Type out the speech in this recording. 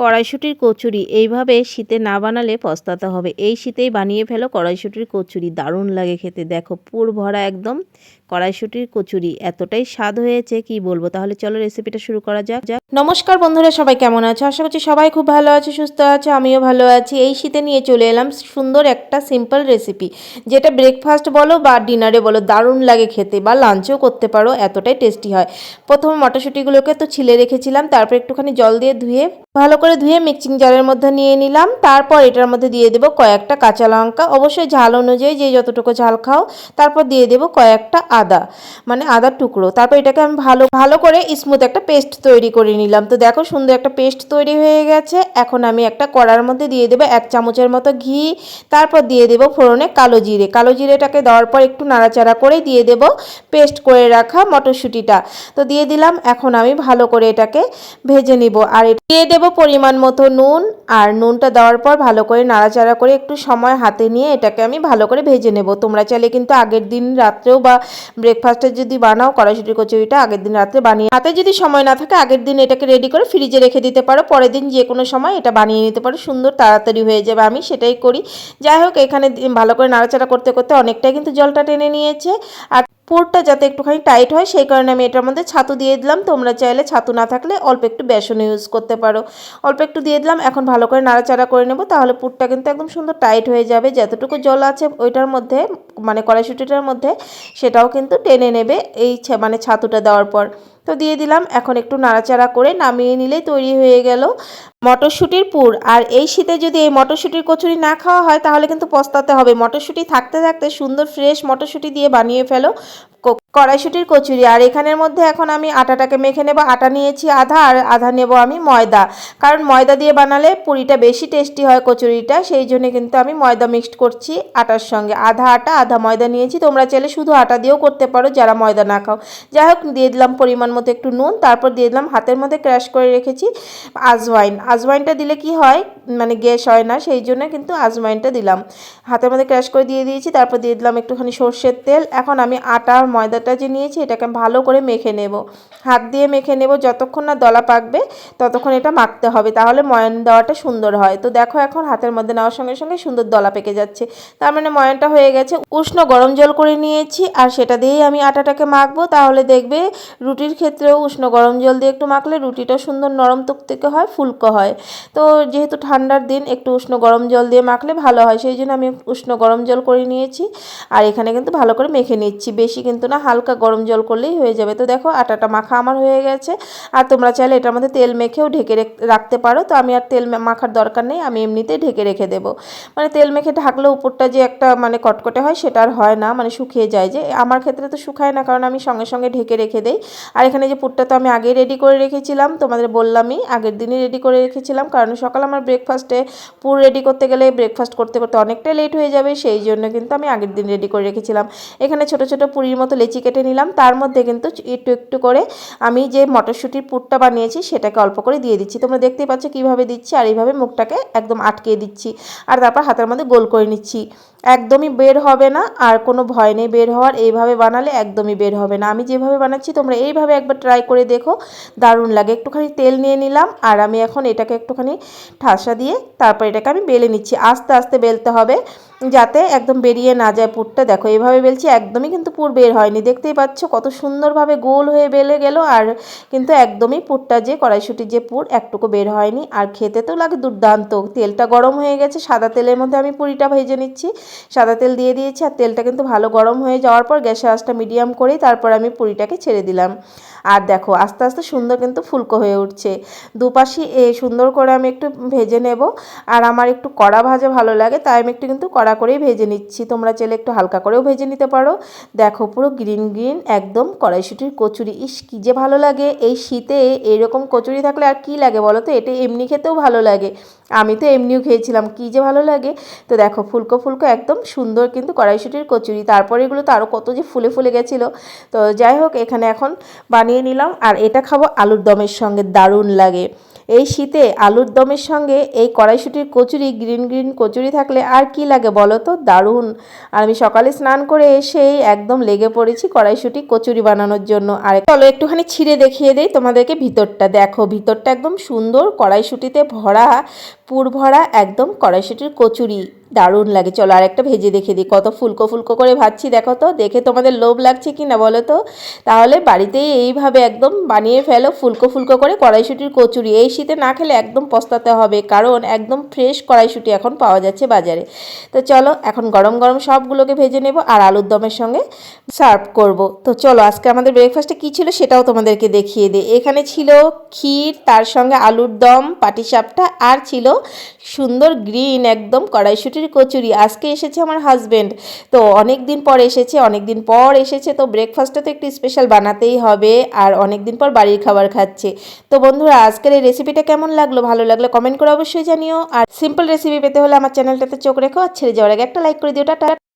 কড়াইশুটির কচুরি। এইভাবে শীতে না বানালে পস্তাতে হবে। এই শীতেই বানিয়ে ফেলো কড়াইশুটির কচুরি। দারুণ লাগে খেতে। দেখো পুর ভরা একদম কড়াইশুটির কচুরি, এতটাই স্বাদ হয়েছে কি বলব? তাহলে চলো রেসিপিটা শুরু করা যাক। যাক নমস্কার বন্ধুরা, সবাই কেমন আছো? আশা করছি সবাই খুব ভালো আছে, সুস্থ আছে, আমিও ভালো আছি। এই শীতে নিয়ে চলে এলাম সুন্দর একটা সিম্পল রেসিপি যেটা ব্রেকফাস্ট বলো বা ডিনারে বলো, দারুণ লাগে খেতে বা লাঞ্চও করতে পারো, এতটাই টেস্টি হয়। প্রথমে মটরশুঁটিগুলোকে তো ছিলে রেখেছিলাম, তারপর একটুখানি জল দিয়ে ধুয়ে, ভালো করে ধুয়ে মিক্সিং জারের মধ্যে নিয়ে নিলাম। তারপর এটার মধ্যে দিয়ে দেবো কয়েকটা কাঁচা লঙ্কা। অবশ্যই ঝাল অনুযায়ী যে যতটুকু ঝাল খাও, তারপর দিয়ে দেবো কয়েকটা আদা মানে আদার টুকরো। তারপর এটাকে আমি ভালো ভালো করে স্মুথ একটা পেস্ট তৈরি করে নিলাম। তো দেখো সুন্দর একটা পেস্ট তৈরি হয়ে গেছে। এখন আমি একটা কড়ার মধ্যে দিয়ে দেবো এক চামচের মতো ঘি। তারপর দিয়ে দেবো ফোড়নে কালো জিরে। কালো জিরেটাকে দেওয়ার পর একটু নাড়াচাড়া করে দিয়ে দেবো পেস্ট করে রাখা মটরশুঁটিটা। তো দিয়ে দিলাম, এখন আমি ভালো করে এটাকে ভেজে নিব। আর দিয়ে দেবো পরিমাণ মতো নুন। আর নুনটা দেওয়ার পর ভালো করে নাড়াচাড়া করে একটু সময় হাতে নিয়ে এটাকে আমি ভালো করে ভেজে নেব। তোমরা চাইলে কিন্তু আগের দিন রাত্রেও বা ব্রেকফাস্টে যদি বানাও কড়াইশুটির কচুরিটা আগের দিন রাত্রে বানিয়ে, হাতে যদি সময় না থাকে, আগের দিন এটাকে রেডি করে ফ্রিজে রেখে দিতে পারো। পরের দিন যে কোনো সময় এটা বানিয়ে নিতে পারো। সুন্দর তাড়াতাড়ি হয়ে যাবে। আমি সেটাই করি। যাই হোক, এখানে ভালো করে নাড়াচাড়া করতে করতে অনেকটাই কিন্তু জলটা টেনে নিয়েছে। আর পুরটা যাতে একটুখানি টাইট হয়, সেই কারণে আমি এটার মধ্যে ছাতু দিয়ে দিলাম। তোমরা চাইলে ছাতু না থাকলে অল্প একটু বেসন ইউজ করতে পারো। অল্প একটু দিয়ে দিলাম, এখন ভালো করে নাড়াচাড়া করে নেব, তাহলে পুরটা কিন্তু একদম সুন্দর টাইট হয়ে যাবে। যতটুকু জল আছে ওইটার মধ্যে মানে কড়াইশুটিটার মধ্যে, সেটাও কিন্তু টেনে নেবে এই মানে ছাতুটা দেওয়ার পর। তো দিয়ে দিলাম। এখন একটু নাড়াচাড়া করে নামিয়ে নিলে তৈরি হয়ে গেল মটরশুঁটির পুর। আর এই শীতে যদি এই মটরশুঁটির কচুরি না খাওয়া হয়, তাহলে কিন্তু পস্তাতে হবে। মটরশুঁটি থাকতে থাকতে সুন্দর, ফ্রেশ মটরশুঁটি দিয়ে বানিয়ে ফেলো। কড়াইশুটির কচুরি। আর এখানের মধ্যে এখন আমি আটাটাকে মেখে নেব। আটা নিয়েছি আধা আর আধা নেব আমি ময়দা। কারণ ময়দা দিয়ে বানালে পুরিটা বেশি টেস্টি হয় কচুরিটা। সেই জন্য কিন্তু আমি ময়দা মিক্সড করছি আটার সঙ্গে। আধা আটা, আধা ময়দা নিয়েছি। তোমরা চাইলে শুধু আটা দিয়েও করতে পারো যারা ময়দা না খাও। যাই হোক, দিয়ে দিলাম পরিমাণ মতো একটু নুন। তারপর দিয়ে দিলাম হাতের মধ্যে ক্র্যাশ করে রেখেছি আজওয়াইন। আজওয়াইনটা দিলে কি হয়? মানে গ্যাস হয় না। সেই জন্য কিন্তু আজওয়াইনটা দিলাম। হাতের মধ্যে ক্র্যাশ করে দিয়ে দিয়েছি। তারপর দিয়ে দিলাম একটুখানি সর্ষের তেল। এখন আমি আটা আর ময়দাটা যে নিয়েছি, এটাকে ভালো করে মেখে নেব। হাত দিয়ে মেখে নেব, যতক্ষণ না দলা পাকবে, ততক্ষণ এটা মাখতে হবে। তাহলে ময়ন দেওয়াটা সুন্দর হয়। তো দেখো এখন হাতের মধ্যে নেওয়ার সঙ্গে সঙ্গে সুন্দর দলা পেকে যাচ্ছে। তার মানে ময়নটা হয়ে গেছে। উষ্ণ গরম জল করে নিয়েছি, আর সেটা দিয়েই আমি আটাটাকে মাখবো। তাহলে দেখবে রুটির ক্ষেত্রেও উষ্ণ গরম জল দিয়ে একটু মাখলে রুটিটা সুন্দর নরম তুকতুকে হয়, ফুলকো হয়। তো যেহেতু ঠান্ডার দিন, একটু উষ্ণ গরম জল দিয়ে মাখলে ভালো হয়। সেই জন্য আমি উষ্ণ গরম জল করে নিয়েছি, আর এখানে কিন্তু ভালো করে মেখে নিচ্ছি। বেশি কিন্তু না হালকা গরম জল করলেই হয়ে যাবে। তো দেখো আটাটা মাখা আমার হয়ে গেছে। আর তোমরা চাইলে এটার মধ্যে তেল মেখেও ঢেকে রাখতে পারো। তো আমি আর তেল মাখার দরকার নেই। আমি এমনিতেই ঢেকে রেখে দেবো। মানে তেল মেখে ঢাকলে উপরটা যে একটা মানে কটকটে হয় সেটা আর হয় না। মানে শুকিয়ে যায় যে। আমার ক্ষেত্রে তো শুকায় না, কারণ আমি সঙ্গে সঙ্গে ঢেকে রেখে দেই। আর এখানে যে পুরটা তো আমি আগেই রেডি করে রেখেছিলাম, তোমাদের বললামই। আগের দিনই রেডি করে রেখেছিলাম। কারণ সকাল আমার ব্রেকফাস্টে পুর রেডি করতে গেলে ব্রেকফাস্ট করতে করতে অনেকটাই লেট হয়ে যাবে। সেই জন্য কিন্তু আমি আগের দিন রেডি করে রেখেছিলাম। এখানে ছোট ছোট পুরীর মতো লেচি কেটে নিলাম। তার মধ্যে কিন্তু একটু একটু করে আমি যে মটরশুঁটির পুরটা বানিয়েছি সেটাকে অল্প করে দিয়ে দিচ্ছি। তোমরা দেখতেই পাচ্ছ কীভাবে দিচ্ছি আর এইভাবে মুখটাকে একদম আটকে দিচ্ছি। আর তারপর হাতের মধ্যে গোল করে নিচ্ছি। একদমই বের হবে না আর কোনো ভয় নেই বের হওয়ার। এইভাবে বানালে একদমই বের হবে না। আমি যেভাবে বানাচ্ছি তোমরা এইভাবে একবার ট্রাই করে দেখো। দারুণ লাগে। একটুখানি তেল নিয়ে নিলাম আর আমি এখন এটাকে একটুখানি ঠাসা দিয়ে তারপর এটাকে আমি বেলে নিচ্ছি। আস্তে আস্তে বেলতে হবে। যাতে একদম বেরিয়ে না যায় পুরটা। দেখো, এভাবে বেলছি, একদমই কিন্তু পুর বের হয়নি। দেখতেই পাচ্ছ কত সুন্দরভাবে গোল হয়ে বেলে গেল, আর কিন্তু একদমই পুরটা যে কড়াইশুটির যে পুর, একটুকু বের হয়নি। আর খেতে তো লাগে দুর্দান্ত। তেলটা গরম হয়ে গেছে, সাদা তেলের মধ্যে আমি পুরিটা ভেজে নিচ্ছি। সাদা তেল দিয়ে দিয়েছি, আর তেলটা কিন্তু ভালো গরম হয়ে যাওয়ার পর গ্যাসের আঁচটা মিডিয়াম করেই তারপর আমি পুরিটাকে ছেড়ে দিলাম। আর দেখো, আস্তে আস্তে সুন্দর কিন্তু ফুলকো হয়ে উঠছে। দুপাশি, এ, সুন্দর করে আমি একটু ভেজে নেব। আর আমার একটু কড়া ভাজা ভালো লাগে, তাই আমি একটু কিন্তু কড়া করেই ভেজে নিচ্ছি। তোমরা চাইলে একটু হালকা করেও ভেজে নিতে পারো। দেখো, পুরো গ্রিন গ্রিন, একদম কড়াইশুটির কচুরি। ইস, কী যে ভালো লাগে। এই শীতে এইরকম কচুরি থাকলে আর কি লাগে বলো তো? এটা এমনি খেতেও ভালো লাগে। আমি তো এমনিও খেয়েছিলাম, কী যে ভালো লাগে। তো দেখো, ফুলকো ফুলকো একদম সুন্দর কিন্তু কড়াইশুটির কচুরি। তারপরে এগুলো তো আরও কত যে ফুলে ফুলে গেছিল। তো যাই হোক, এখানে এখন বানিয়ে নিলাম। আর এটা খাব আলুর দমের সঙ্গে, দারুণ লাগে। এই শীতে আলুর দমের সঙ্গে এই কড়াইশুটির কচুরি, গ্রিন গ্রিন কচুরি থাকলে আর কি লাগে বলো তো? দারুণ। আর আমি সকালে স্নান করে এসেই একদম লেগে পড়েছি কড়াইশুটি, কচুরি বানানোর জন্য। আর চলো একটুখানি ছিঁড়ে দেখিয়ে দেই তোমাদেরকে ভিতরটা। দেখো, ভিতরটা একদম সুন্দর কড়াইশুটিতে ভরা, পুর ভরা একদম কড়াইশুটির কচুরি। দারুণ লাগে। চলো আর একটা ভেজে দেখে দিই। কত ফুলকো ফুলকো করে ভাজছি, দেখো তো। দেখে তোমাদের লোভ লাগছে কি না বলো তো? তাহলে বাড়িতেই এইভাবে একদম বানিয়ে ফেলো ফুলকো ফুলকো করে কড়াইশুটির কচুরি। এই শীতে না খেলে একদম পস্তাতে হবে, কারণ একদম ফ্রেশ কড়াইশুটি এখন পাওয়া যাচ্ছে বাজারে। তো চলো, এখন গরম গরম সবগুলোকে ভেজে নেব আর আলুর দমের সঙ্গে সার্ভ করব। তো চলো, আজকে আমাদের ব্রেকফাস্টে কী ছিল সেটাও তোমাদেরকে দেখিয়ে দিই। এখানে ছিল ক্ষীর, তার সঙ্গে আলুর দম, পাটিসাপটা, আর ছিল সুন্দর গ্রিন একদম কড়াইশুটির কচুরি আজকে এসেছে আমার হাজব্যান্ড তো অনেক দিন পর এসেছে অনেক দিন পর এসেছে। তো ব্রেকফাস্টটা তো একটু স্পেশাল বানাতেই হবে আর অনেক দিন পর বাড়ির খাবার খাচ্ছে। তো বন্ধুরা, আজকের এই রেসিপিটা কেমন লাগল? ভালো লাগল কমেন্ট করে অবশ্যই জানিও। আর সিম্পল রেসিপি পেতে হলে আমার চ্যানেলটাতে চোখ রেখো আর ছেড়ে যাওয়ার আগে একটা লাইক করে দিও। টাটা।